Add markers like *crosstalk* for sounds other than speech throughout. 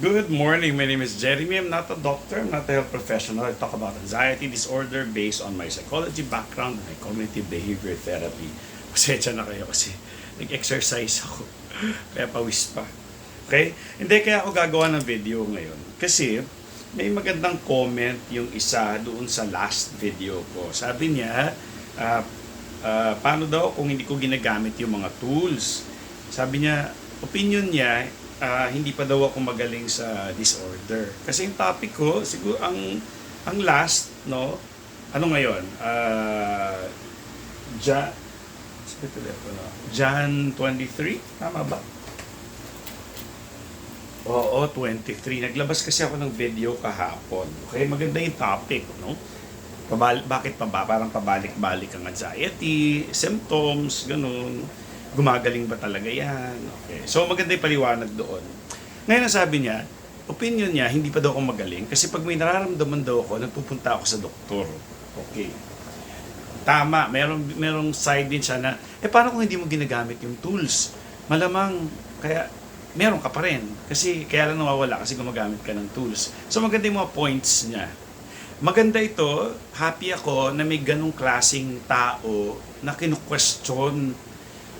Good morning. My name is Jeremy. I'm not a doctor. I'm not a health professional. I talk about anxiety disorder based on my psychology background and my cognitive behavior therapy. *laughs* Pasensya na kayo kasi nag-exercise ako. *laughs* Kaya pawis pa. Okay? Hindi kaya ako gagawa ng video ngayon. Kasi may magandang comment yung isa doon sa last video ko. Sabi niya, ah, ah, paano daw kung hindi ko ginagamit yung mga tools? Sabi niya, opinion niya, ah, hindi pa daw ako magaling sa disorder. Kasi yung topic ko, siguro ang ang last, no? Ano ngayon? Ah, ja, telepono. Jan 23? Tama ba? Oo, 23. Naglabas kasi ako ng video kahapon. Okay, maganda yung topic, no? Pabal bakit pa ba? Parang pabalik-balik ang anxiety, symptoms, ganun. Gumagaling ba talaga yan? Okay. So maganda yung paliwanag doon. Ngayon ang sabi niya, opinion niya, hindi pa daw ako magaling kasi pag may nararamdaman daw ako, nagpupunta ako sa doktor. Okay. Tama, merong, merong side din siya na, eh paano kung hindi mo ginagamit yung tools? Malamang, kaya meron ka pa rin. Kasi kaya lang nawawala kasi gumagamit ka ng tools. So maganda yung mga points niya. Maganda ito, happy ako na may ganong klasing tao na kinu-question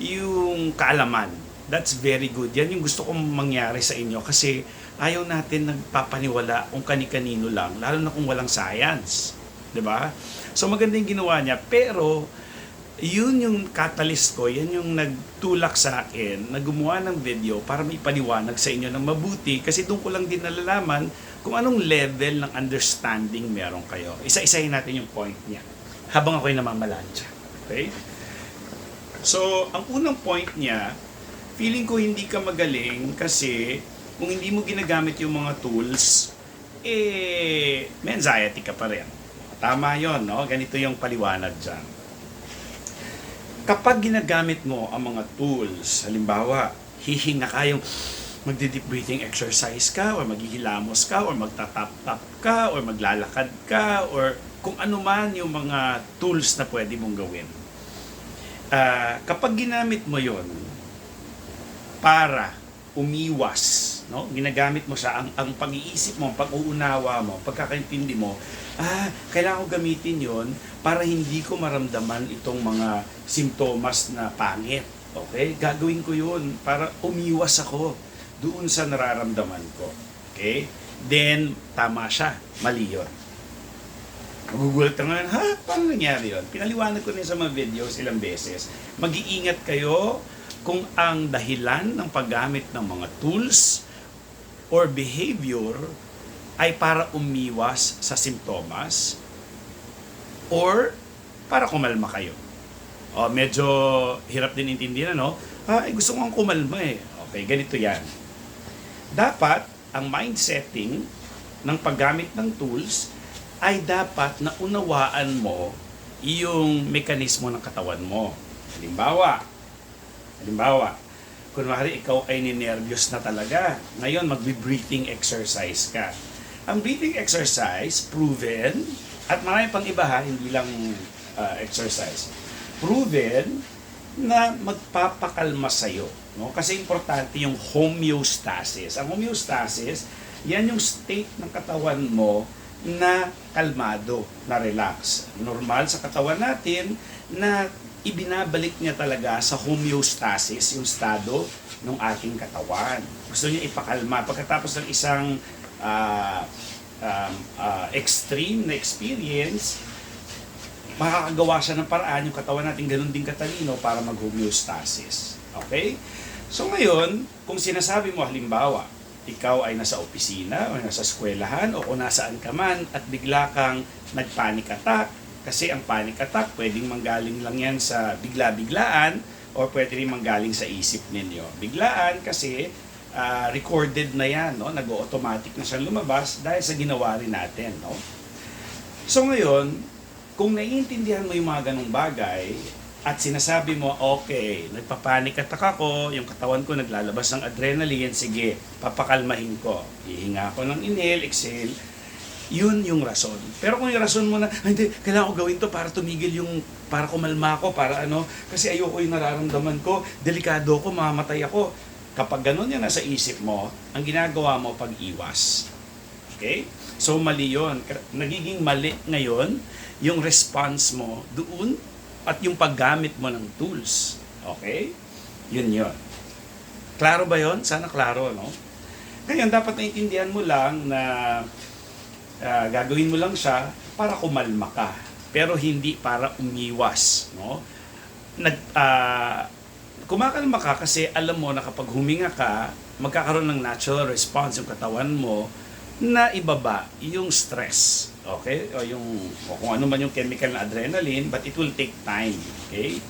yung kaalaman. That's very good. Yan yung gusto kong mangyari sa inyo kasi ayaw natin nagpapaniwala kung kani-kanino lang, lalo na kung walang science. ba? So maganda yung ginawa niya, pero yun yung catalyst ko, yan yung nagtulak sa akin na gumawa ng video para may paliwanag sa inyo ng mabuti kasi doon ko lang din nalalaman kung anong level ng understanding meron kayo. Isa-isahin natin yung point niya habang ako'y namamalansya. Okay? So, ang unang point niya, feeling ko hindi ka magaling kasi kung hindi mo ginagamit yung mga tools, eh, may anxiety ka pa rin. Tama yon no? Ganito yung paliwanag dyan. Kapag ginagamit mo ang mga tools, halimbawa, hihinga ka yung magdi-deep breathing exercise ka, or maghihilamos ka, or magtatap-tap ka, or maglalakad ka, or kung ano man yung mga tools na pwede mong gawin. Ah, kapag ginamit mo yon para umiwas, no? Ginagamit mo siya ang ang pag-iisip mo, pag-uunawa mo, pagkakaintindi mo, ah, kailangan ko gamitin 'yon para hindi ko maramdaman itong mga simptomas na pangit. Okay? Gagawin ko 'yun para umiwas ako doon sa nararamdaman ko. Okay? Then, tama siya. Mali yun. Magugulat ka ngayon, ha? Paano nangyari yun? Pinaliwanag ko rin sa mga videos ilang beses. Mag-iingat kayo kung ang dahilan ng paggamit ng mga tools or behavior ay para umiwas sa simptomas or para kumalma kayo. O, medyo hirap din intindihan, no? Ah, eh, gusto ko ang kumalma eh. Okay, ganito yan. Dapat, ang mind setting ng paggamit ng tools ay dapat na unawaan mo yung mekanismo ng katawan mo. Halimbawa, halimbawa, kunwari ikaw ay ninervyos na talaga. Ngayon, magbe-breathing exercise ka. Ang breathing exercise, proven, at marami pang iba ha, hindi lang uh, exercise. Proven na magpapakalma sa'yo. No? Kasi importante yung homeostasis. Ang homeostasis, yan yung state ng katawan mo na kalmado, na relax. Normal sa katawan natin na ibinabalik niya talaga sa homeostasis, yung estado ng ating katawan. Gusto niya ipakalma. Pagkatapos ng isang ah, um, ah, extreme na experience, makakagawa siya ng paraan yung katawan natin ganun din katalino para mag-homeostasis. Okay? So ngayon, kung sinasabi mo halimbawa, ikaw ay nasa opisina o nasa eskwelahan o kung nasaan ka man at bigla kang nag-panic attack, kasi ang panic attack pwedeng manggaling lang yan sa bigla-biglaan o pwede rin manggaling sa isip ninyo. Biglaan kasi ah, recorded na yan, no? nag-automatic na siyang lumabas dahil sa ginawa rin natin. No? So ngayon, kung naiintindihan mo yung mga ganong bagay, at sinasabi mo, okay, nagpapanik attack ako, yung katawan ko naglalabas ng adrenaline, sige, papakalmahin ko. Hihinga ako ng inhale, exhale, yun yung rason. Pero kung yung rason mo na, "Ay, hindi, kailangan ko gawin to para tumigil yung, para kumalma ako, para ano, kasi ayoko yung nararamdaman ko, delikado ako, mamatay ako. Kapag ganun yan nasa isip mo, ang ginagawa mo pag-iwas. Okay? So mali yun. Nagiging mali ngayon yung response mo doon at yung paggamit mo ng tools. Okay? Yun yun. Klaro ba yon? Sana klaro, no? Ngayon, dapat naintindihan mo lang na ah, gagawin mo lang siya para kumalma ka. Pero hindi para umiwas, no? Nag, ah, kumakalma ka kasi alam mo na kapag huminga ka, magkakaroon ng natural response yung katawan mo na ibaba yung stress. Okay? O yung o kung ano man yung chemical na adrenaline, but it will take time. Okay?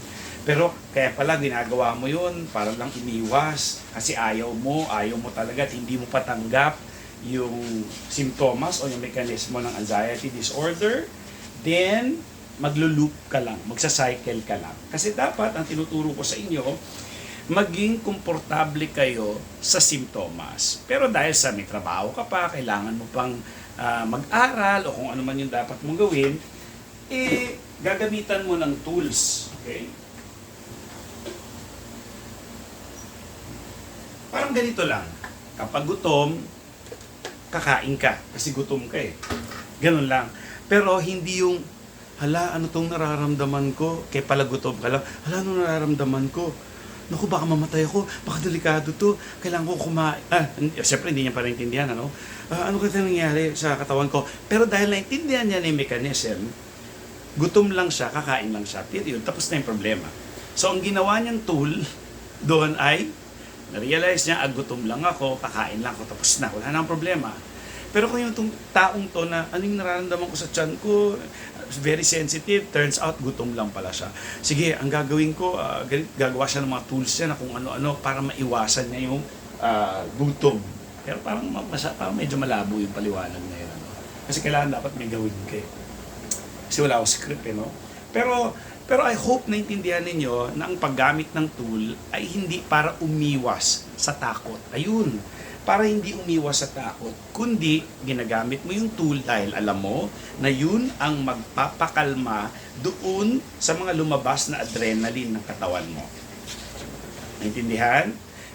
Pero kaya pala ginagawa mo yun para lang iniwas kasi ayaw mo, ayaw mo talaga at hindi mo patanggap yung simptomas o yung mekanismo ng anxiety disorder, then maglulup ka lang, magsa-cycle ka lang. Kasi dapat, ang tinuturo ko sa inyo, maging komportable kayo sa simptomas. Pero dahil sa may trabaho ka pa, kailangan mo pang ah, mag-aral o kung ano man yung dapat mong gawin, eh, gagamitan mo ng tools. Okay? Parang ganito lang. Kapag gutom, kakain ka. Kasi gutom ka eh. Ganun lang. Pero hindi yung, hala, ano tong nararamdaman ko? Kaya pala gutom ka lang. Hala, ano nararamdaman ko? Naku, baka mamatay ako. Baka delikado to. Kailangan ko kumain. Ah, siyempre hindi niya pa naintindihan, ano? Ah, ano kasi nangyari sa katawan ko? Pero dahil naintindihan niya na yung mechanism, gutom lang siya, kakain lang siya. Period. Tapos na yung problema. So, ang ginawa niyang tool *laughs* doon ay na-realize niya, ah, gutom lang ako, kakain lang ako, tapos na, wala nang problema. Pero kung yung taong to na anong nararamdaman ko sa tiyan ko, very sensitive, turns out gutom lang pala siya. Sige, ang gagawin ko, ganit- gagawa siya ng mga tools niya na kung ano-ano para maiwasan niya yung ah, gutom. Pero parang, ma- masa, parang medyo malabo yung paliwanag na yun. Ano? Kasi kailangan dapat may gawin kayo. Kasi wala akong script eh, no? Pero, pero I hope naintindihan ninyo na ang paggamit ng tool ay hindi para umiwas sa takot. Ayun, para hindi umiwas sa takot, kundi ginagamit mo yung tool dahil alam mo na yun ang magpapakalma doon sa mga lumabas na adrenaline ng katawan mo. Naintindihan?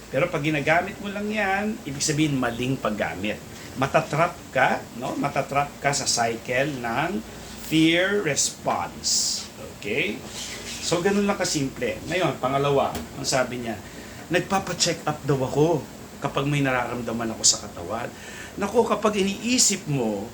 Pero pag ginagamit mo lang yan, ibig sabihin maling paggamit. Matatrap ka, no? Matatrap ka sa cycle ng fear response. Okay? So, ganun lang kasimple. Ngayon, pangalawa, ang sabi niya, nagpapacheck up daw ako kapag may nararamdaman ako sa katawan. Naku, kapag iniisip mo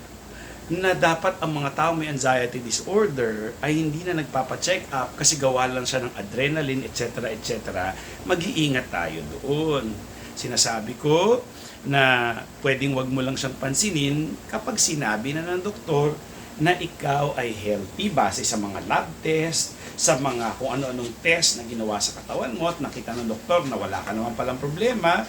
na dapat ang mga tao may anxiety disorder ay hindi na nagpapacheck up kasi gawa lang siya ng adrenaline, etc., etc., mag-iingat tayo doon. Sinasabi ko na pwedeng wag mo lang siyang pansinin kapag sinabi na ng doktor na ikaw ay healthy base sa mga lab test, sa mga kung ano-anong test na ginawa sa katawan mo at nakita ng doktor na wala ka naman palang problema,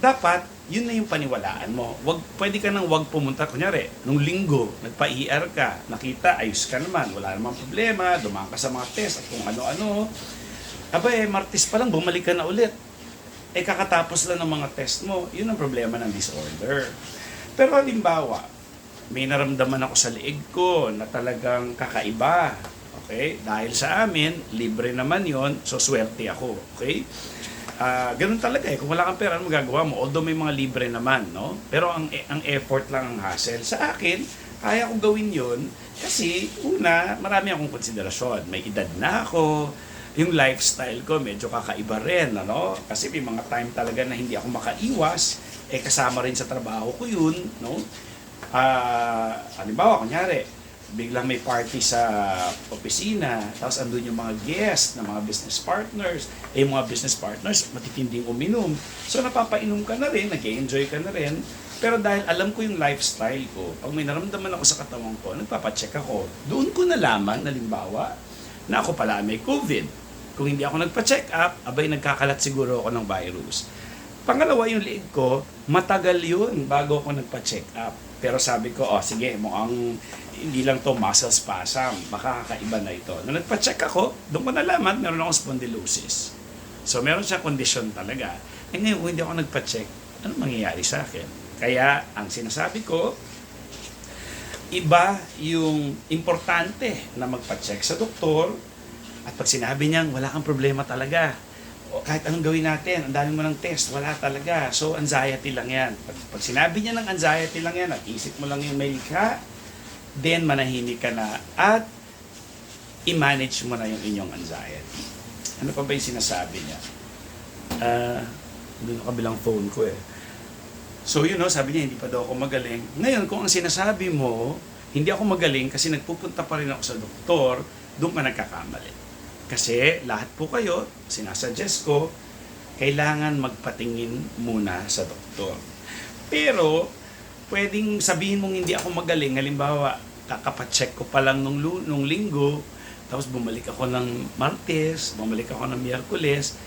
dapat yun na yung paniwalaan mo. Wag, pwede ka nang wag pumunta. Kunyari, nung linggo, nagpa-ER ka, nakita, ayos ka naman, wala namang problema, dumaan ka sa mga test at kung ano-ano. Aba eh, Martis pa lang, bumalik ka na ulit. Eh, kakatapos lang ng mga test mo, yun ang problema ng disorder. Pero halimbawa, may naramdaman ako sa liig ko na talagang kakaiba. Okay? Dahil sa amin, libre naman yon so swerte ako. Okay? Ah, ganun talaga eh. Kung wala kang pera, ano magagawa mo? Although may mga libre naman, no? Pero ang, ang effort lang ang hassle. Sa akin, kaya kong gawin yon kasi, una, marami akong konsiderasyon. May edad na ako, yung lifestyle ko medyo kakaiba rin, ano? Kasi may mga time talaga na hindi ako makaiwas, eh kasama rin sa trabaho ko yun, no? Ah, halimbawa, kunyari, biglang may party sa opisina, tapos andun yung mga guest na mga business partners, eh yung mga business partners, matitinding uminom. So napapainom ka na rin, nag enjoy ka na rin, pero dahil alam ko yung lifestyle ko, pag may naramdaman ako sa katawan ko, nagpapacheck ako. Doon ko nalaman, nalimbawa, na ako pala may COVID. Kung hindi ako nagpa-check up, abay nagkakalat siguro ako ng virus. Pangalawa, yung liig ko, matagal yun bago ako nagpa-check up. Pero sabi ko, oh sige, mukhang hindi lang to muscle spasm, baka kakaiba na ito. Nung nagpa-check ako, doon ko nalaman, meron akong spondylosis. So meron siya condition talaga. Eh ngayon, kung hindi ako nagpa-check, ano mangyayari sa akin? Kaya, ang sinasabi ko, iba yung importante na magpa-check sa doktor at pag sinabi niyang wala kang problema talaga, kahit anong gawin natin, ang dami mo ng test, wala talaga. So, anxiety lang yan. Pag, pag sinabi niya ng anxiety lang yan, at isip mo lang yung may likha, then manahimik ka na at i-manage mo na yung inyong anxiety. Ano pa ba yung sinasabi niya? Ah, doon ang kabilang phone ko eh. So yun know, sabi niya, hindi pa daw ako magaling. Ngayon, kung ang sinasabi mo, hindi ako magaling kasi nagpupunta pa rin ako sa doktor, doon ka nagkakamali. Kasi lahat po kayo, sinasuggest ko, kailangan magpatingin muna sa doktor. Pero, pwedeng sabihin mong hindi ako magaling. Halimbawa, kakapacheck ko pa lang nung, nung linggo, tapos bumalik ako ng Martes, bumalik ako ng Miyerkules,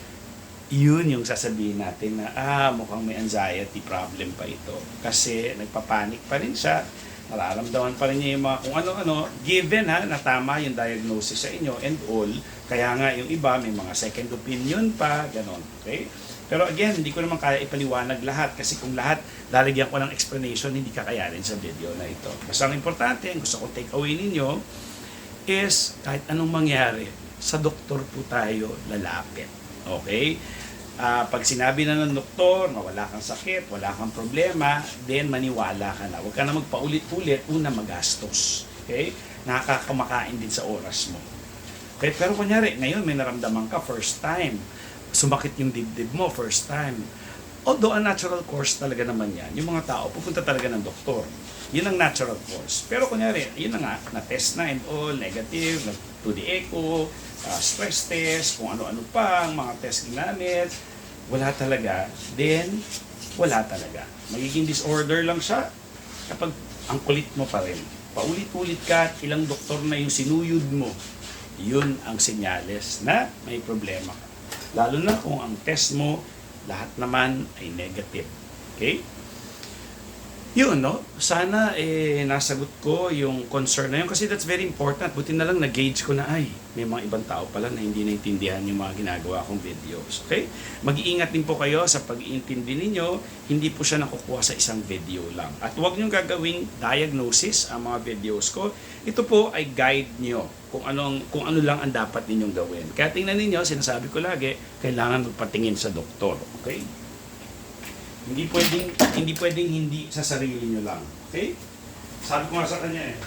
yun yung sasabihin natin na, ah, mukhang may anxiety problem pa ito. Kasi nagpapanik pa rin siya, nararamdaman pa rin niya yung mga kung ano-ano, given ha, na tama yung diagnosis sa inyo and all, kaya nga yung iba may mga second opinion pa, ganon, okay? Pero again, hindi ko naman kaya ipaliwanag lahat kasi kung lahat lalagyan ko ng explanation, hindi kakayanin sa video na ito. Basta ang importante, ang gusto kong take away ninyo is kahit anong mangyari, sa doktor po tayo lalapit. Okay? Ah, pag sinabi na ng doktor na wala kang sakit, wala kang problema, then maniwala ka na. Huwag ka na magpaulit-ulit, una magastos. Okay? Nakakakumakain din sa oras mo. Okay? Pero kunyari, ngayon may naramdaman ka first time. Sumakit yung dibdib mo first time. Although a natural course talaga naman yan, yung mga tao pupunta talaga ng doktor. Yun ang natural course. Pero kunyari, yun na nga, na-test na and all, negative, nag 2D echo, uh, stress test, kung ano-ano pa, ang mga test ginamit, wala talaga, then wala talaga. Magiging disorder lang siya kapag ang kulit mo pa rin. Paulit-ulit ka, at ilang doktor na yung sinuyod mo, yun ang senyales na may problema. Lalo na kung ang test mo, lahat naman ay negative. Okay? Yun, no? Sana eh, nasagot ko yung concern na yun kasi that's very important. Buti na lang na-gauge ko na, ay, may mga ibang tao pala na hindi naintindihan yung mga ginagawa kong videos. Okay? Mag-iingat din po kayo sa pag-iintindi ninyo. Hindi po siya nakukuha sa isang video lang. At huwag nyo gagawing diagnosis ang mga videos ko. Ito po ay guide nyo kung anong kung ano lang ang dapat ninyong gawin. Kaya tingnan ninyo, sinasabi ko lagi, kailangan magpatingin sa doktor. Okay? Hindi pwedeng hindi pwedeng hindi sa sarili nyo lang. Okay? Sabi ko nga sa kanya eh.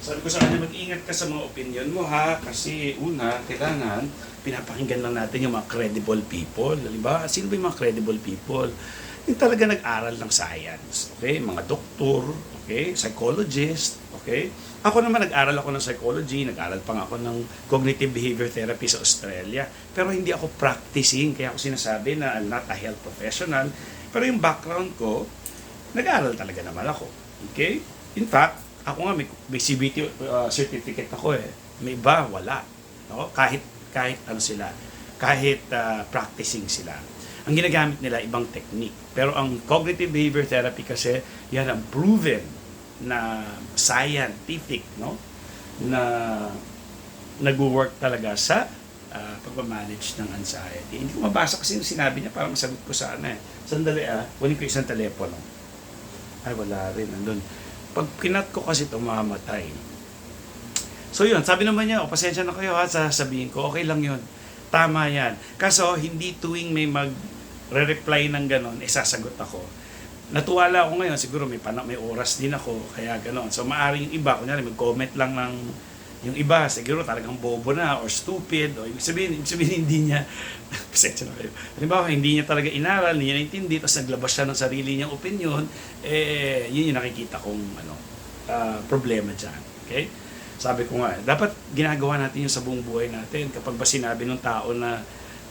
Sabi ko sa kanya, mag-ingat ka sa mga opinion mo ha. Kasi una, kailangan pinapakinggan lang natin yung mga credible people. Halimbawa, sino ba yung mga credible people? Yung talaga nag-aral ng science. Okay? Mga doktor, okay? Psychologist, okay? Ako naman nag-aral ako ng psychology, nag-aral pa nga ako ng cognitive behavior therapy sa Australia. Pero hindi ako practicing, kaya ako sinasabi na I'm not a health professional. Pero yung background ko, nag-aral talaga naman ako. Okay? In fact, ako nga may, may CBT uh, certificate ako eh. May iba, wala. No? Kahit, kahit ano sila, kahit uh, practicing sila. Ang ginagamit nila, ibang technique. Pero ang cognitive behavior therapy kasi, yan ang proven na scientific, no? Na nag-work talaga sa uh, pag-manage ng anxiety. Hindi ko mabasa kasi yung sinabi niya para masagot ko sana eh. Sandali ah, kunin ko isang telepono. Ay, wala rin. Andun. Pag kinat ko kasi ito, mamamatay. So yun, sabi naman niya, o pasensya na kayo ha, sasabihin ko, okay lang yun. Tama yan. Kaso, hindi tuwing may mag-reply ng ganon, eh sasagot ako. Natuwala ako ngayon, siguro may, pana, may oras din ako, kaya ganon. So maaaring yung iba, kunyari mag-comment lang ng yung iba, siguro talagang bobo na or stupid o ibig sabihin, ibig sabihin hindi niya *laughs* pasensya na kayo. Halimbawa, hindi niya talaga inaral, hindi niya naintindi, tapos naglabas siya ng sarili niyang opinion, eh, yun yung nakikita kong ano, ah, problema dyan. Okay? Sabi ko nga, dapat ginagawa natin yung sa buong buhay natin. Kapag ba sinabi ng tao na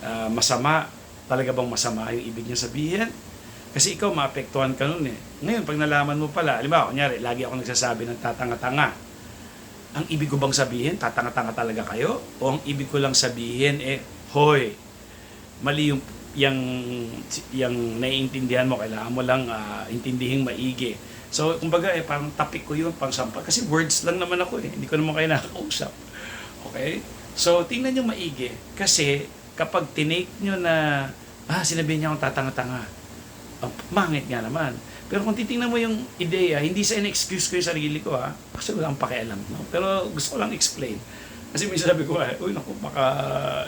ah, masama, talaga bang masama yung ibig niya sabihin? Kasi ikaw, maapektuhan ka nun eh. Ngayon, pag nalaman mo pala, alimbawa, kunyari, lagi ako nagsasabi ng tatanga-tanga. Ang ibig ko bang sabihin, tatanga-tanga talaga kayo? O ang ibig ko lang sabihin, eh, hoy, mali yung yung, yung naiintindihan mo, kailangan mo lang ah, intindihing maigi. So, kumbaga, eh, parang topic ko yun, pang sampal. Kasi words lang naman ako eh. Hindi ko naman kayo nakakausap. *laughs* Okay? So, tingnan nyo maigi. Kasi, kapag tinake nyo na, ah, sinabi niya akong tatanga-tanga. Oh, mangit nga naman. Pero kung titingnan mo yung ideya, hindi sa in-excuse ko yung sarili ko ha. Kasi wala akong pakialam. No? Pero gusto ko lang explain. Kasi minsan sabi ko, eh, uy, naku, baka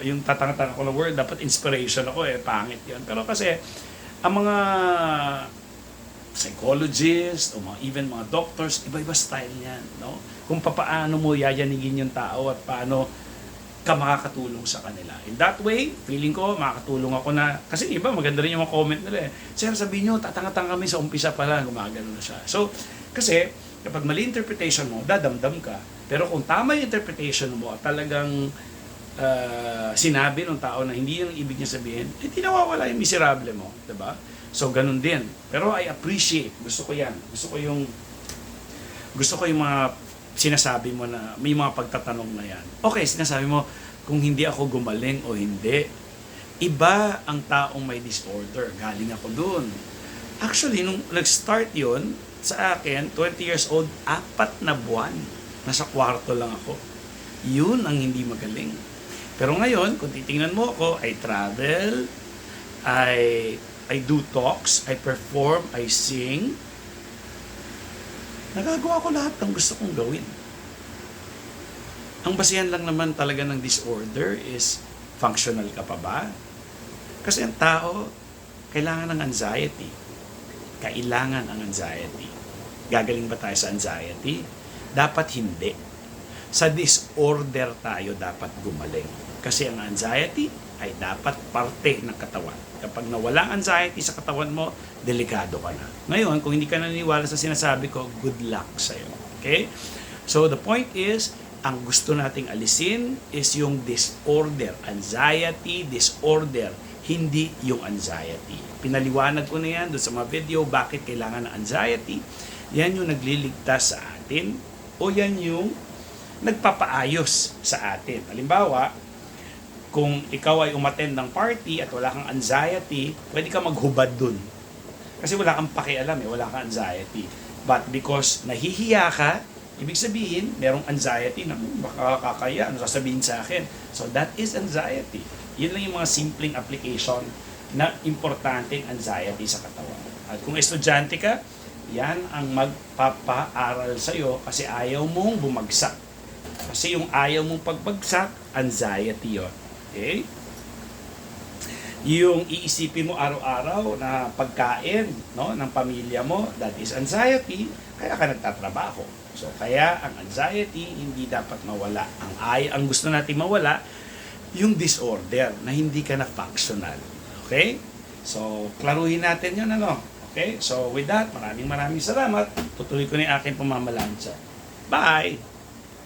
yung tatanga-tanga na word, dapat inspiration ako eh, pangit yun. Pero kasi, ang mga psychologist, o mga, even mga doctors, iba-iba style niyan, no? Kung papaano mo yayanigin yung tao at paano ka makakatulong sa kanila. In that way, feeling ko, makakatulong ako na, kasi iba, maganda rin yung mga comment nila eh. Sir, sabihin nyo, tatanga-tanga kami sa umpisa pa lang, gumagano na siya. So, kasi, kapag mali interpretation mo, dadamdam ka. Pero kung tama yung interpretation mo talagang ah, sinabi ng tao na hindi yung ibig niya sabihin, eh, di nawawala yung miserable mo, ba? So, ganun din. Pero I appreciate, gusto ko yan. Gusto ko yung, gusto ko yung mga sinasabi mo na may mga pagtatanong na yan. Okay, sinasabi mo, kung hindi ako gumaling o hindi, iba ang taong may disorder. Galing ako dun. Actually, nung nag-start yun, sa akin, 20 years old, apat na buwan. Nasa kwarto lang ako. Yun ang hindi magaling. Pero ngayon, kung titingnan mo ako, I travel, I I do talks, I perform, I sing. Nagagawa ko lahat ng gusto kong gawin. Ang basihan lang naman talaga ng disorder is functional ka pa ba? Kasi ang tao, kailangan ng anxiety. Kailangan ang anxiety. Gagaling ba tayo sa anxiety? Dapat hindi. Sa disorder tayo dapat gumaling. Kasi ang anxiety ay dapat parte ng katawan. Kapag nawala ang anxiety sa katawan mo, delikado ka na. Ngayon, kung hindi ka naniniwala sa sinasabi ko, good luck sa'yo. Okay? So, the point is, ang gusto nating alisin is yung disorder. Anxiety, disorder. Hindi yung anxiety. Pinaliwanag ko na yan doon sa mga video bakit kailangan ng anxiety. Yan yung nagliligtas sa atin o yan yung nagpapaayos sa atin. Halimbawa, kung ikaw ay umattend ng party at wala kang anxiety, pwede ka maghubad dun. Kasi wala kang pakialam eh, wala kang anxiety. But because nahihiya ka, ibig sabihin, merong anxiety na "Hmm, baka kakaya, ano sasabihin sa akin. So that is anxiety. Yun lang yung mga simpleng application na importanteng anxiety sa katawan. At kung estudyante ka, yan ang magpapaaral sa'yo kasi ayaw mong bumagsak. Kasi yung ayaw mong pagbagsak, anxiety yon. Okay? Yung iisipin mo araw-araw na pagkain no, ng pamilya mo, that is anxiety, kaya ka nagtatrabaho. So, kaya ang anxiety hindi dapat mawala. Ang ay ang gusto natin mawala, yung disorder na hindi ka na functional. Okay? So, klaruhin natin yun, ano? Okay? So, with that, maraming maraming salamat. Tutuloy ko na yung aking pamamalansya. Bye!